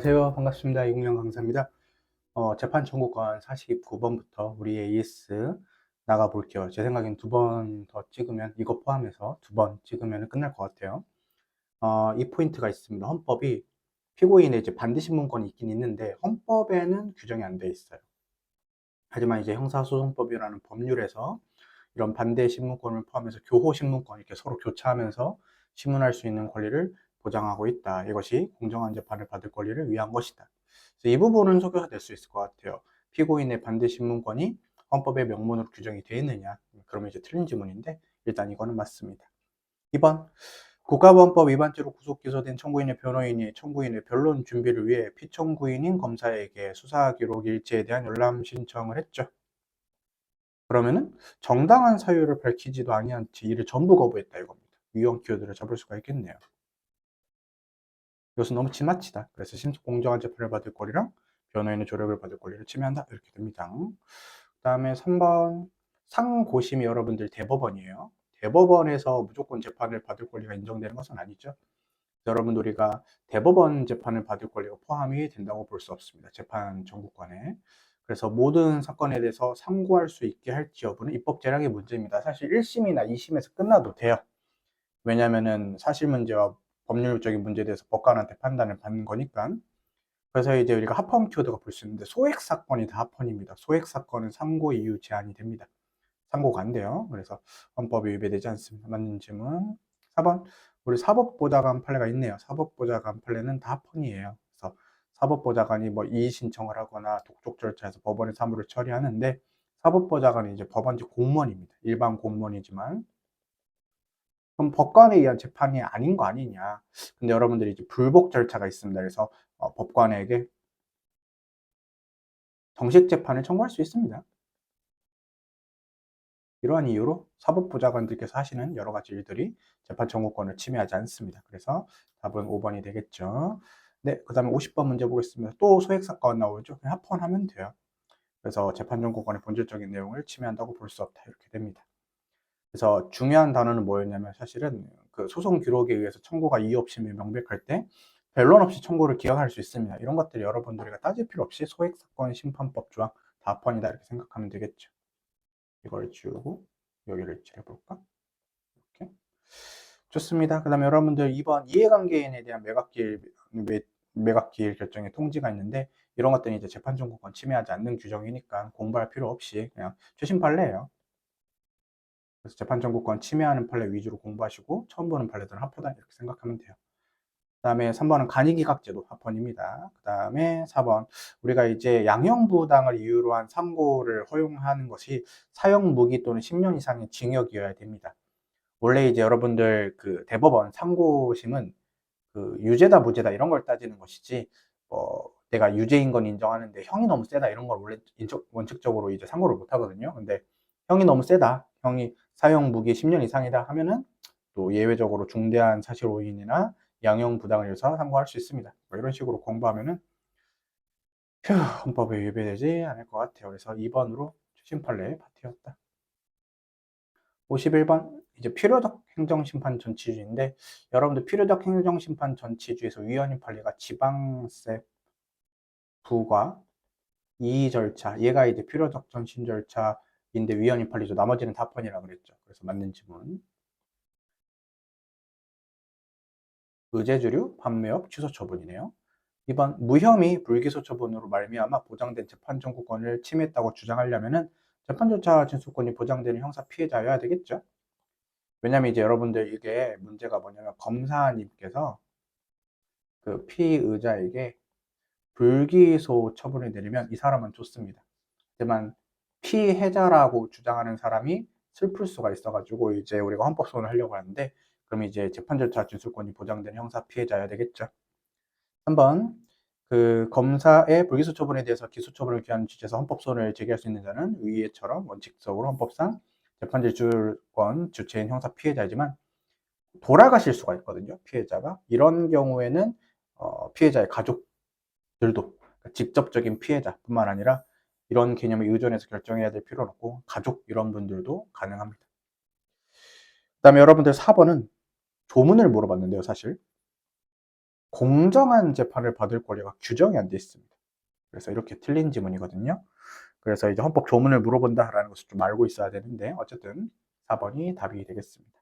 안녕하세요. 반갑습니다. 이국영 강사입니다. 어, 재판 청구권 49번부터 우리 AS 나가 볼게요. 제 생각엔 두 번 더 찍으면, 이거 포함해서 두 번 찍으면 끝날 것 같아요. 어, 이 포인트가 있습니다. 헌법이 피고인의 이제 반대 신문권이 있긴 있는데, 헌법에는 규정이 안 돼 있어요. 하지만 이제 형사소송법이라는 법률에서 이런 반대 신문권을 포함해서 교호 신문권, 이렇게 서로 교차하면서 신문할 수 있는 권리를 보장하고 있다. 이것이 공정한 재판을 받을 권리를 위한 것이다. 이 부분은 소개가 될 수 있을 것 같아요. 피고인의 반대 신문권이 헌법의 명문으로 규정이 되어 있느냐? 그러면 이제 틀린 지문인데 일단 이거는 맞습니다. 2번 국가보안법 위반죄로 구속 기소된 청구인의 변호인이 청구인의 변론 준비를 위해 피청구인인 검사에게 수사 기록 일체에 대한 열람 신청을 했죠. 그러면은 정당한 사유를 밝히지도 아니한 채 이를 전부 거부했다 이겁니다. 위헌 키워드를 잡을 수가 있겠네요. 이것은 너무 지나치다. 그래서 심속 공정한 재판을 받을 권리랑 변호인의 조력을 받을 권리를 침해한다. 이렇게 됩니다. 그 다음에 3번 상고심이 여러분들 대법원이에요. 대법원에서 무조건 재판을 받을 권리가 인정되는 것은 아니죠. 여러분들 우리가 대법원 재판을 받을 권리가 포함이 된다고 볼 수 없습니다. 재판 정부권에. 그래서 모든 사건에 대해서 상고할 수 있게 할지 여부는 입법 재량의 문제입니다. 사실 1심이나 2심에서 끝나도 돼요. 왜냐면은 사실 문제와 법률적인 문제에 대해서 법관한테 판단을 받는 거니까. 그래서 이제 우리가 합헌 키워드가 볼 수 있는데 소액 사건이 다 합헌입니다. 소액 사건은 상고 이유 제한이 됩니다. 상고가 안 돼요. 그래서 헌법이 위배되지 않습니다. 맞는 질문. 4번 우리 사법보좌관 판례가 있네요. 사법보좌관 판례는 다 합헌이에요. 그래서 사법보좌관이 뭐 이의 신청을 하거나 독촉 절차에서 법원의 사무를 처리하는데 사법보좌관이 이제 법원직 공무원입니다. 일반 공무원이지만 그럼 법관에 의한 재판이 아닌 거 아니냐. 근데 여러분들이 이제 불복 절차가 있습니다. 그래서 어, 법관에게 정식 재판을 청구할 수 있습니다. 이러한 이유로 사법부 장관들께서 하시는 여러 가지 일들이 재판 청구권을 침해하지 않습니다. 그래서 답은 5번이 되겠죠. 네, 그 다음에 50번 문제 보겠습니다. 또 소액사건 나오죠. 그냥 합헌하면 돼요. 그래서 재판 청구권의 본질적인 내용을 침해한다고 볼 수 없다. 이렇게 됩니다. 그래서 중요한 단어는 뭐였냐면 사실은 그 소송 기록에 의해서 청구가 이유 없음이 명백할 때 변론 없이 청구를 기각할 수 있습니다. 이런 것들이 여러분들이 따질 필요 없이 소액 사건 심판법 조항 다 합헌이다 이렇게 생각하면 되겠죠. 이걸 지우고 여기를 칠해볼까? 이렇게 좋습니다. 그 다음에 여러분들 2번 이해관계인에 대한 매각기일 매각기일 결정의 통지가 있는데 이런 것들이 이제 재판 청구권 침해하지 않는 규정이니까 공부할 필요 없이 그냥 최신 판례예요. 그래서 재판 청구권 침해하는 판례 위주로 공부하시고 처음 보는 판례들은 합헌다 이렇게 생각하면 돼요. 그 다음에 3번은 간이기각제도 합헌입니다. 그 다음에 4번 우리가 이제 양형부당을 이유로 한 상고를 허용하는 것이 사형 무기 또는 10년 이상의 징역이어야 됩니다. 원래 이제 여러분들 그 대법원 상고심은 그 유죄다 무죄다 이런 걸 따지는 것이지 어 내가 유죄인 건 인정하는데 형이 너무 세다 이런 걸 원래 원칙적으로 이제 상고를 못 하거든요. 근데 형이 너무 세다. 형이 사형 무기 10년 이상이다 하면은 또 예외적으로 중대한 사실 오인이나 양형 부당을 해서 상고할 수 있습니다. 뭐 이런 식으로 공부하면은 휴, 헌법에 위배되지 않을 것 같아요. 그래서 2번으로 최신 판례 파티였다. 51번 이제 필요적 행정심판 전치주인데 여러분들 필요적 행정심판 전치주에서 위헌인 판례가 지방세 부과 이의 절차 얘가 이제 필요적 전신 절차 인데 위헌인 판례죠. 나머지는 다 펀이라 그랬죠. 그래서 맞는 지문 의제주류, 판매업, 취소 처분이네요. 이번 무혐의 불기소 처분으로 말미암아 보장된 재판 청구권을 침해했다고 주장하려면은 재판 절차 진술권이 보장되는 형사 피해자여야 되겠죠. 왜냐면 이제 여러분들 이게 문제가 뭐냐면 검사님께서 그 피의자에게 불기소 처분을 내리면 이 사람은 좋습니다. 하지만 피해자라고 주장하는 사람이 슬플 수가 있어가지고 이제 우리가 헌법소원을 하려고 하는데 그럼 이제 재판 절차 진술권이 보장된 형사 피해자여야 되겠죠. 3번 그 검사의 불기소 처분에 대해서 기소 처분을 기한 취지에서 헌법소원을 제기할 수 있는 자는 위에처럼 원칙적으로 헌법상 재판 진술권 주체인 형사 피해자이지만 돌아가실 수가 있거든요. 피해자가 이런 경우에는 어, 피해자의 가족들도 그러니까 직접적인 피해자뿐만 아니라 이런 개념에 의존해서 결정해야 될 필요는 없고 가족 이런 분들도 가능합니다. 그 다음에 여러분들 4번은 조문을 물어봤는데요, 사실. 공정한 재판을 받을 권리가 규정이 안 돼 있습니다. 그래서 이렇게 틀린 지문이거든요. 그래서 이제 헌법 조문을 물어본다라는 것을 좀 알고 있어야 되는데 어쨌든 4번이 답이 되겠습니다.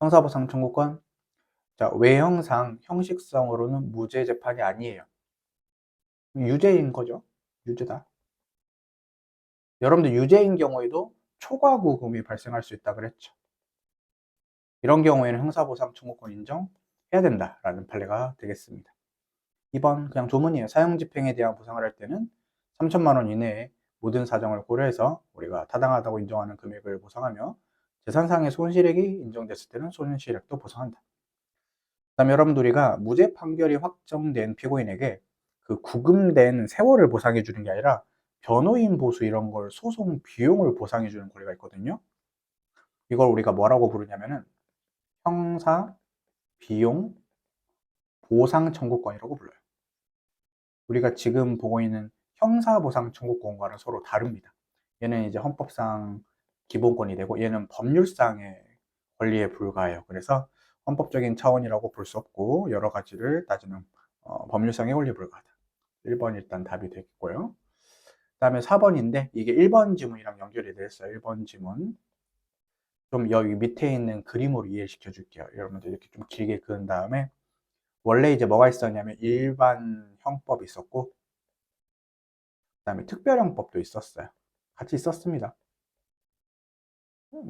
형사보상 청구권 자, 외형상 형식성으로는 무죄 재판이 아니에요. 유죄인 거죠. 유죄다. 여러분들 유죄인 경우에도 초과 구금이 발생할 수 있다 그랬죠. 이런 경우에는 형사보상 청구권 인정해야 된다라는 판례가 되겠습니다. 2번 그냥 조문이에요. 사형집행에 대한 보상을 할 때는 3천만 원 이내에 모든 사정을 고려해서 우리가 타당하다고 인정하는 금액을 보상하며 재산상의 손실액이 인정됐을 때는 손실액도 보상한다. 그 다음에 여러분들 우리가 무죄 판결이 확정된 피고인에게 그 구금된 세월을 보상해 주는 게 아니라 변호인 보수 이런 걸 소송 비용을 보상해 주는 권리가 있거든요. 이걸 우리가 뭐라고 부르냐면은 형사 비용 보상 청구권이라고 불러요. 우리가 지금 보고 있는 형사 보상 청구권과는 서로 다릅니다. 얘는 이제 헌법상 기본권이 되고 얘는 법률상의 권리에 불과해요. 그래서 헌법적인 차원이라고 볼 수 없고 여러 가지를 따지는 어, 법률상의 권리에 불과하다. 1번 일단 답이 되겠고요. 그 다음에 4번인데 이게 1번 지문이랑 연결이 됐어요. 1번 지문. 좀 여기 밑에 있는 그림으로 이해시켜 줄게요. 여러분들 이렇게 좀 길게 그은 다음에 원래 이제 뭐가 있었냐면 일반 형법이 있었고 그 다음에 특별 형법도 있었어요. 같이 있었습니다.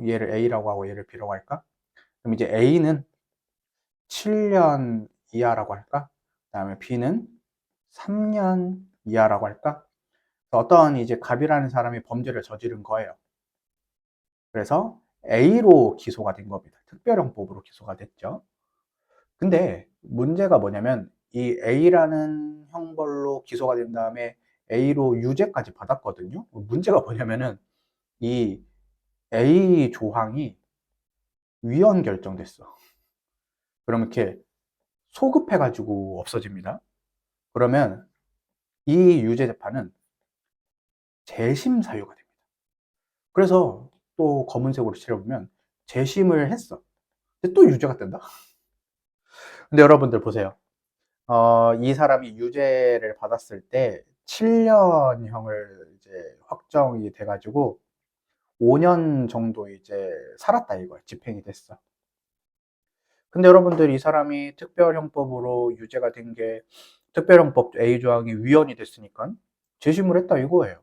얘를 A라고 하고 얘를 B라고 할까? 그럼 이제 A는 7년 이하라고 할까? 그 다음에 B는 3년 이하라고 할까? 어떤 이제 갑이라는 사람이 범죄를 저지른 거예요. 그래서 A로 기소가 된 겁니다. 특별형법으로 기소가 됐죠. 근데 문제가 뭐냐면 이 A라는 형벌로 기소가 된 다음에 A로 유죄까지 받았거든요. 문제가 뭐냐면은 이 A 조항이 위헌 결정됐어. 그럼 이렇게 소급해가지고 없어집니다. 그러면 이 유죄 재판은 재심 사유가 됩니다. 그래서 또 검은색으로 칠해보면 재심을 했어. 근데 또 유죄가 된다. 근데 여러분들 보세요. 어, 이 사람이 유죄를 받았을 때 7년형을 이제 확정이 돼가지고 5년 정도 이제 살았다 이거야. 집행이 됐어. 근데 여러분들 이 사람이 특별형법으로 유죄가 된 게 특별형법 A 조항이 위헌이 됐으니까 재심을 했다 이거예요.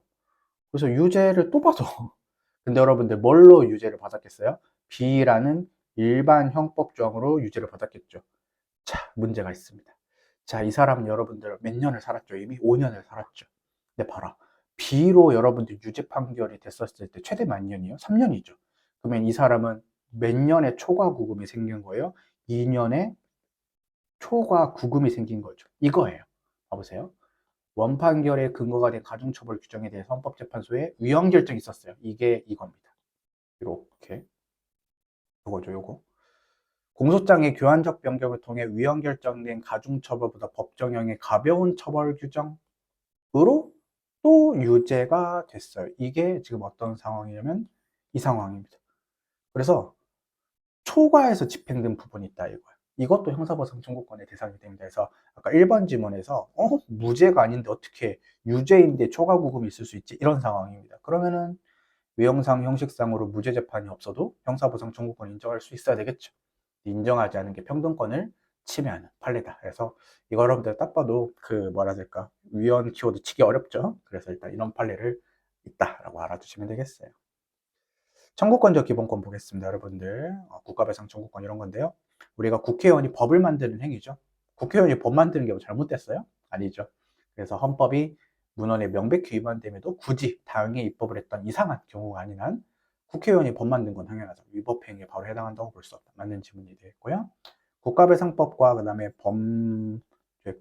그래서 유죄를 또 받아. 근데 여러분들 뭘로 유죄를 받았겠어요? B라는 일반 형법 조항으로 유죄를 받았겠죠. 자, 문제가 있습니다. 자, 이 사람은 여러분들 몇 년을 살았죠? 이미 5년을 살았죠. 근데 봐라. B로 여러분들 유죄 판결이 됐었을 때 최대 몇 년이요? 3년이죠. 그러면 이 사람은 몇 년의 초과 구금이 생긴 거예요? 2년의 초과 구금이 생긴 거죠. 이거예요. 봐보세요. 원판결의 근거가 된 가중처벌 규정에 대해서 헌법재판소에 위헌 결정이 있었어요. 이게 이겁니다. 이렇게. 요거죠, 요거. 공소장의 교환적 변경을 통해 위헌 결정된 가중처벌보다 법정형의 가벼운 처벌 규정으로 또 유죄가 됐어요. 이게 지금 어떤 상황이냐면 이 상황입니다. 그래서 초과해서 집행된 부분이 있다 이거예요. 이것도 형사보상 청구권의 대상이 됩니다. 그래서 아까 1번 지문에서 어 무죄가 아닌데 어떻게 유죄인데 초과 구금이 있을 수 있지 이런 상황입니다. 그러면은 외형상 형식상으로 무죄 재판이 없어도 형사보상 청구권 인정할 수 있어야 되겠죠. 인정하지 않은 게 평등권을 침해하는 판례다. 그래서 이거 여러분들 딱 봐도 그 뭐라 될까 위헌 키워드 치기 어렵죠. 그래서 일단 이런 판례를 있다라고 알아두시면 되겠어요. 청구권적 기본권 보겠습니다, 여러분들. 어, 국가배상 청구권 이런 건데요. 우리가 국회의원이 법을 만드는 행위죠. 국회의원이 법 만드는 게뭐 잘못됐어요? 아니죠. 그래서 헌법이 문헌에 명백히 위반됨에도 굳이 당의 입법을 했던 이상한 경우가 아닌 한 국회의원이 법 만든 건 당연하죠. 위법 행위에 바로 해당한다고 볼 수 없다. 맞는 질문이 되겠고요. 국가배상법과 그 다음에 범죄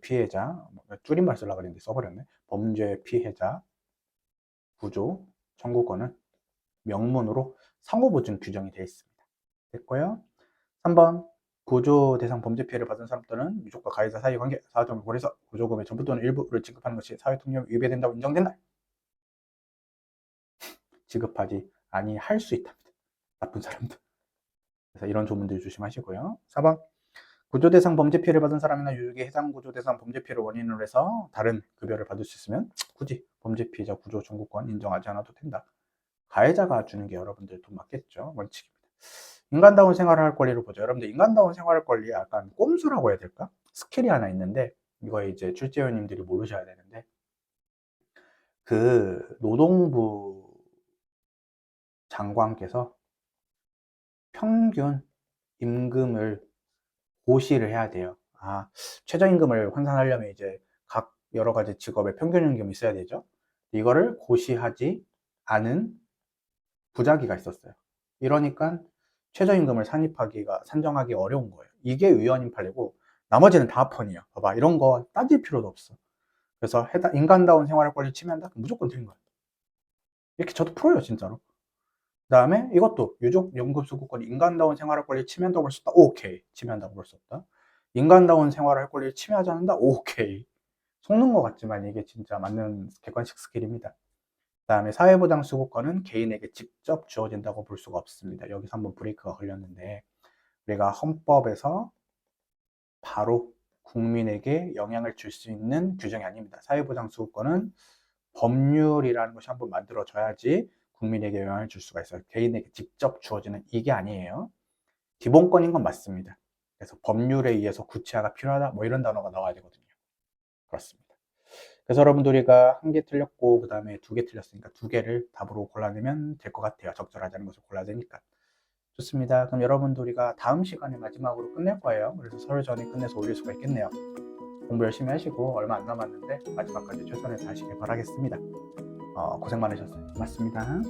피해자, 뭐 줄임말 쓰려고 그랬는데 써버렸네. 범죄 피해자 구조 청구권은 명문으로 상호보증 규정이 되어 있습니다. 됐고요. 3번 구조 대상 범죄 피해를 받은 사람 또는 유족과 가해자 사이 관계 사정을 고려해서 구조금의 전부 또는 일부를 지급하는 것이 사회통념 위배된다고 인정된다. 지급하지 아니할 수 있답니다. 나쁜 사람들. 그래서 이런 조문들 조심하시고요. 4번 구조 대상 범죄 피해를 받은 사람이나 유족이 해당 구조 대상 범죄 피해를 원인으로 해서 다른 급여를 받을 수 있으면 굳이 범죄 피해자 구조 청구권 인정하지 않아도 된다. 가해자가 주는 게 여러분들 돈 맞겠죠? 원칙입니다. 인간다운 생활을 할 권리를 보죠. 여러분들 인간다운 생활할 권리 약간 꼼수라고 해야 될까? 스킬이 하나 있는데 이거 이제 출제위원님들이 모르셔야 되는데 그 노동부 장관께서 평균 임금을 고시를 해야 돼요. 아, 최저임금을 환산하려면 이제 각 여러 가지 직업의 평균 임금이 있어야 되죠. 이거를 고시하지 않은 부작위가 있었어요. 이러니까 최저임금을 산입하기가 산정하기 어려운 거예요. 이게 판례고 나머지는 다 펀이에요. 봐봐, 이런 거 따질 필요도 없어. 그래서 해당 인간다운 생활을 권리 침해한다? 무조건 틀린 거예요. 이렇게 저도 풀어요, 진짜로. 그 다음에 이것도 유족 연금 수급권 인간다운 생활할 권리 침해한다고 볼 수 없다. 오케이. 침해한다고 볼 수 없다. 인간다운 생활할 권리를 침해하지 않는다. 오케이. 속는 것 같지만 이게 진짜 맞는 객관식 스킬입니다. 그 다음에 사회보장 수급권은 개인에게 직접 주어진다고 볼 수가 없습니다. 여기서 한번 브레이크가 걸렸는데 우리가 헌법에서 바로 국민에게 영향을 줄 수 있는 규정이 아닙니다. 사회보장 수급권은 법률이라는 것이 한번 만들어져야지 국민에게 영향을 줄 수가 있어요. 개인에게 직접 주어지는 이게 아니에요. 기본권인 건 맞습니다. 그래서 법률에 의해서 구체화가 필요하다 뭐 이런 단어가 나와야 되거든요. 그렇습니다. 그래서 여러분들 우리가 한 개 틀렸고 그 다음에 두 개 틀렸으니까 두 개를 답으로 골라내면 될 것 같아요. 적절하지 않은 것을 골라야 되니까. 좋습니다. 그럼 여러분들 우리가 다음 시간에 마지막으로 끝낼 거예요. 그래서 설 전에 끝내서 올릴 수가 있겠네요. 공부 열심히 하시고 얼마 안 남았는데 마지막까지 최선을 다하시길 바라겠습니다. 어, 고생 많으셨어요. 고맙습니다.